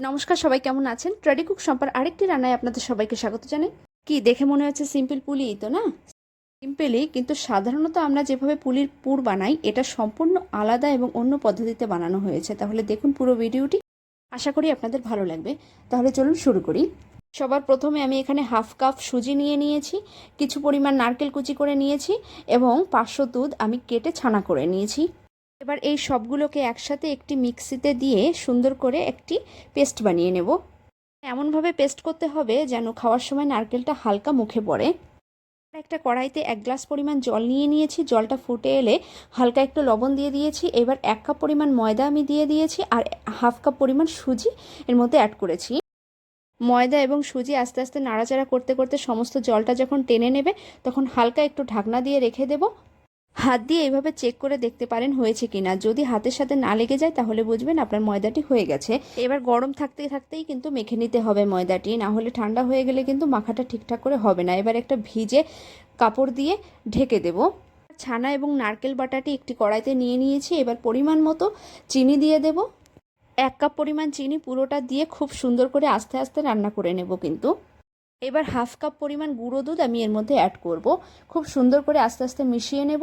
নমস্কার, সবাই কেমন আছেন? ট্রেডি কুক সম্পার আরেকটি রান্নায় আপনাদের সবাইকে স্বাগত জানাই। কি, দেখে মনে হচ্ছে সিম্পল পুলি তো না? সিম্পলি কিন্তু সাধারণত আমরা যেভাবে পুলির পুর বানাই, এটা সম্পূর্ণ আলাদা এবং অন্য পদ্ধতিতে বানানো হয়েছে। তাহলে দেখুন পুরো ভিডিওটি। আশা করি আপনাদের ভালো লাগবে। তাহলে চলুন শুরু করি। সবার প্রথমে আমি এখানে হাফ কাপ সুজি নিয়ে নিয়েছি, কিছু পরিমাণ নারকেল কুচি করে নিয়েছি এবং পাঁচশো দুধ আমি কেটে ছানা করে নিয়েছি। এবার এই সবগুলোকে একসাথে একটি মিক্সিতে দিয়ে সুন্দর করে একটি পেস্ট বানিয়ে নেব। এমনভাবে পেস্ট করতে হবে যেন খাওয়ার সময় নারকেলটা হালকা মুখে পড়ে। একটা কড়াইতে এক গ্লাস পরিমাণ জল নিয়ে নিয়েছি, জলটা ফুটে এলে হালকা একটু লবণ দিয়ে দিয়েছি, এবার এক কাপ পরিমাণ ময়দা আমি দিয়ে দিয়েছি আর হাফ কাপ পরিমাণ সুজি এর মধ্যে অ্যাড করেছি। ময়দা এবং সুজি আস্তে আস্তে নাড়াচাড়া করতে করতে সমস্ত জলটা যখন টেনে নেবে, তখন হালকা একটু ঢাকনা দিয়ে রেখে দেবো। হাত দিয়ে এইভাবে চেক করে দেখতে পারেন হয়েছে কিনা। যদি হাতের সাথে না লেগে যায়, তাহলে বুঝবেন আপনার ময়দাটি হয়ে গেছে। এবার গরম থাকতে থাকতেই কিন্তু মেখে নিতে হবে ময়দাটি। না হলে ঠান্ডা হয়ে গেলে কিন্তু মাখাটা ঠিকঠাক করে হবে না। এবার একটা ভিজে কাপড় দিয়ে ঢেকে দেব। ছানা এবং নারকেল বাটাটি একটি কড়াইতে নিয়ে নিয়েছি। এবার পরিমাণ মতো চিনি দিয়ে দেব। এক কাপ পরিমাণ চিনি পুরোটা দিয়ে খুব সুন্দর করে আস্তে আস্তে রান্না করে নেব কিন্তু। এবার হাফ কাপ পরিমাণ গুঁড়ো দুধ আমি এর মধ্যে অ্যাড করব। খুব সুন্দর করে আস্তে আস্তে মিশিয়ে নেব।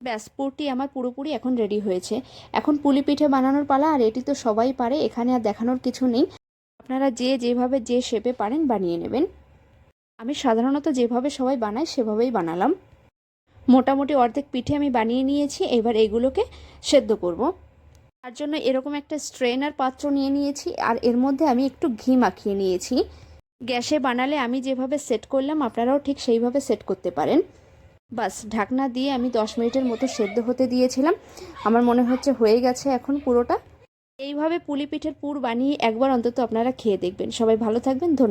ব্যাস, পুরটি আমার পুরোপুরি এখন রেডি হয়েছে। এখন পুলি পিঠে বানানোর পালা, আর এটি তো সবাই পারে, এখানে আর দেখানোর কিছু নেই। আপনারা যে যেভাবে যে শেপে পারেন বানিয়ে নেবেন। আমি সাধারণত যেভাবে সবাই বানাই, সেভাবেই বানালাম। মোটামুটি অর্ধেক পিঠে আমি বানিয়ে নিয়েছি, এবার এগুলোকে সেদ্ধ করব। তার জন্য এরকম একটা স্ট্রেনার পাত্র নিয়ে নিয়েছি, আর এর মধ্যে আমি একটু ঘি মাখিয়ে নিয়েছি। গ্যাসে বানালে আমি যেভাবে সেট করলাম, আপনারাও ঠিক সেইভাবে সেট করতে পারেন। বাস, ঢাকনা দিয়ে আমি দশ মিনিটের মতো সেদ্ধ হতে দিয়েছিলাম। আমার মনে হচ্ছে হয়ে গেছে এখন পুরোটা। এইভাবে পুলি পিঠের পুর বানিয়ে একবার অন্তত আপনারা খেয়ে দেখবেন। সবাই ভালো থাকবেন, ধন্যবাদ।